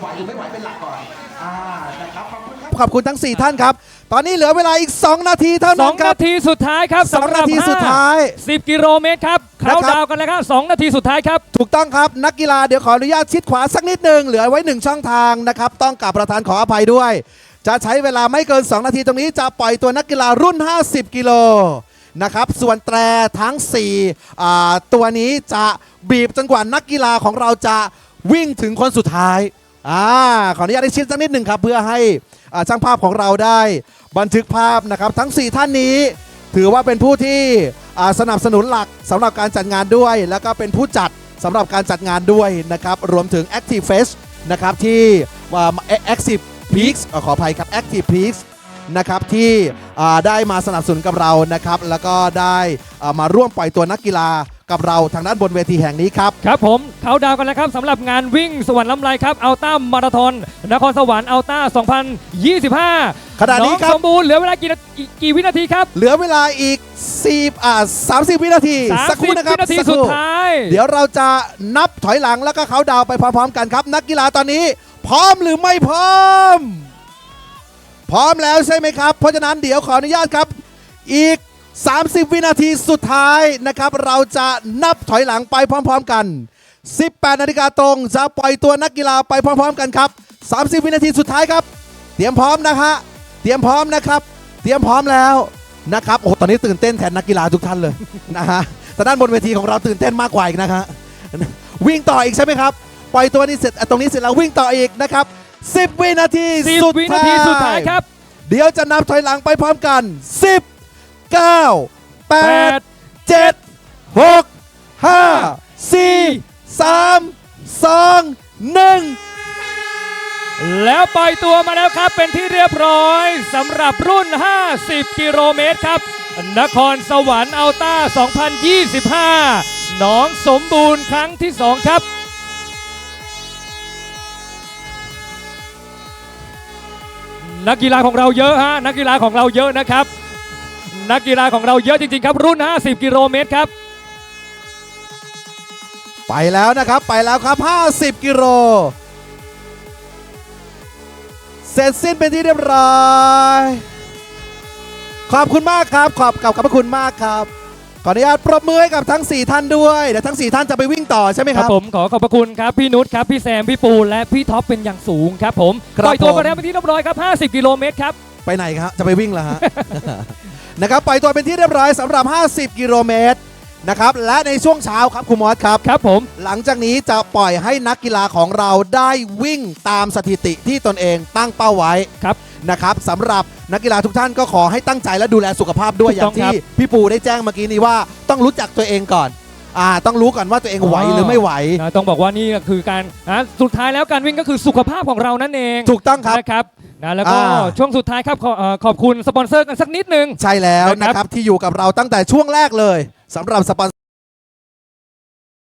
ไหวหรือไม่ไหวเป็นหลักก่อนอ่านะครับขอบคุณครับขอบคุณทั้ง 4 ท่านครับ ตอนนี้เหลือเวลาอีก 2 นาทีเท่าสนั้อนงครันาบ ทีสุดท้ายครับสองสำหรับนาทีสุดท้าย10 กิโลเมตรครับนะครับเขาดาวน์กันแล้วครับสองนาทีสุดท้ายครับ ถูกต้องครับ นักกีฬาเดี๋ยวขออนุญาตชิดขวาสักนิดหนึ่งเหลือไว้1ช่องทางนะครับ ต้องกราบประธานขออภัยด้วย จะใช้เวลาไม่เกิน 2 นาทีตรงนี้จะปล่อยตัวนักกีฬารุ่น 50 กิโลนะครับส่วนแตรทั้ง4อ่าตัวนี้จะบีบจนกว่านักกีฬาของเราจะวิ่งถึงคนสุดท้าย อ่าขออนุญาตได้ชิดสักนิดหนึ่งครับ เพื่อให้อ่าช่างภาพของเราได้บันทึกภาพนะครับ ทั้ง 4 ท่านนี้ ถือว่าเป็นผู้ที่อ่าสนับสนุนหลักสำหรับการจัดงานด้วย แล้วก็เป็นผู้จัดสำหรับการจัดงานด้วยนะครับ รวมถึง Active Fest นะครับที่ว่า Active Peaks ขออภัยครับ Active Peaks นะครับที่อ่าได้มาสนับสนุนกับเรานะครับ แล้วก็ได้อ่ามาร่วมปล่อยตัวนักกีฬา กับเราทางด้านบนเวทีแห่งนี้ครับ ครับผมเขาดาวน์กันแล้วครับสำหรับงานวิ่งสวรรค์ลำไรครับอัลต้ามาราธอนนครสวรรค์อัลต้า 2025ขณะนี้ครับ องสมบูรณ์เหลือเวลากี่นาทีกี่วินาทีครับเหลือเวลาอีก4อ่า30 วินาที สักครู่30นะครับวินาทีสักคสุดรู่ท้าย เดี๋ยวเราจะนับถอยหลังแล้วก็เขาดาวน์ไปพร้อมๆกันครับ นักกีฬาตอนนี้ พร้อมหรือไม่พร้อม พร้อมแล้วใช่ไหมครับ เพราะฉะนั้นเดี๋ยวขออนุญาตครับ อีก 30 วินาทีสุดท้ายนะครับ เราจะนับถอยหลังไปพร้อม ๆ กัน 18 นาฬิกาตรง จะปล่อยตัวนักกีฬาไปพร้อม ๆ กันครับ 30 วินาทีสุดท้ายครับ เตรียมพร้อมนะฮะเตรียมพร้อมนะครับ เตรียมพร้อมแล้วนะครับโอ้โหตอนนี้ตื่นเต้นแทนนักกีฬาทุกท่านเลยนะฮะแต่ด้านบนเวทีของเราตื่นเต้นมากกว่าอีกนะฮะวิ่งต่ออีกใช่ไหมครับ ปล่อยตัวนี้เสร็จอะตรงนี้เสร็จแล้ววิ่งต่ออีกนะครับ 10 วินาที10สุดวินาทีสุดท้ายครับเดี๋ยวจะนับถอยหลังไปพร้อมกัน 10 9 8 7 6 5 4 3 2 1แล้วปล่อยตัวมาแล้วครับเป็นที่เรียบร้อยสำหรับรุ่น 50 กิโลเมตรครับ นครสวรรค์อัลต้า 2025 หนองสมบูรณ์ครั้งที่ 2 ครับนักกีฬาของเราเยอะฮะนักกีฬาของเราเยอะนะครับ นักกีฬาของเราเยอะจริงๆครับ รุ่น 50 กิโลเมตรครับ ไปแล้วนะครับไปแล้วครับ 50 กิโลเสร็จสิ้นเป็นที่เรียบร้อยขอบคุณมากครับ ขอบขอบขอบพระคุณมากครับ ขออนุญาตปรบมือให้กับทั้ง 4 ท่านด้วยเดี๋ยวทั้ง 4 ท่านจะไปวิ่งต่อใช่ไหมคครัรับ บผมขอขอบพระคุณครับ พี่นุชครับ พี่แซม พี่ปู และพี่ท็อปเป็นอย่างสูงครับผมครับปล่อยตัวผมมาแล้วเป็นที่เรียบร้อยครับ 50 กิโลเมตรครับ ไปไหนครับจะไปวิ่งแล้วฮะ นะครับปล่อยตัวเป็นที่เรียบร้อยสำหรับ 50 กิโลเมตรนะครับและในช่วงเช้าครับคุณมอสครับ ครับผม หลังจากนี้จะปล่อยให้นักกีฬาของเราได้วิ่งตามสถิติที่ตนเองตั้งเป้าไว้ครับ นะครับสำหรับนักกีฬาทุกท่านก็ขอให้ตั้งใจและดูแลสุขภาพด้วยถูอกต้ย่าองงครัที่บพี่ปูได้แจ้งเมื่อกี้นี้ว่าต้องรู้จักตัวเองก่อนอ่าต้องรู้ก่อนว่าตัวเองไหวหรือไม่ไหว นะต้องบอกว่านี่ก็คือการนะสุดท้ายแล้วการวิ่งก็คือสุขภาพของเรานั่นเองถูกต้องครับ นะครับ นะแล้วก็อ่า ช่วงสุดท้ายครับขอเอ่อขอบคุณสปอนเซอร์กันสักนิดนึง ใช่แล้วนะครับนะครับที่อยู่กับเราตั้งแต่ช่วงแรกเลยสำหรับสปอน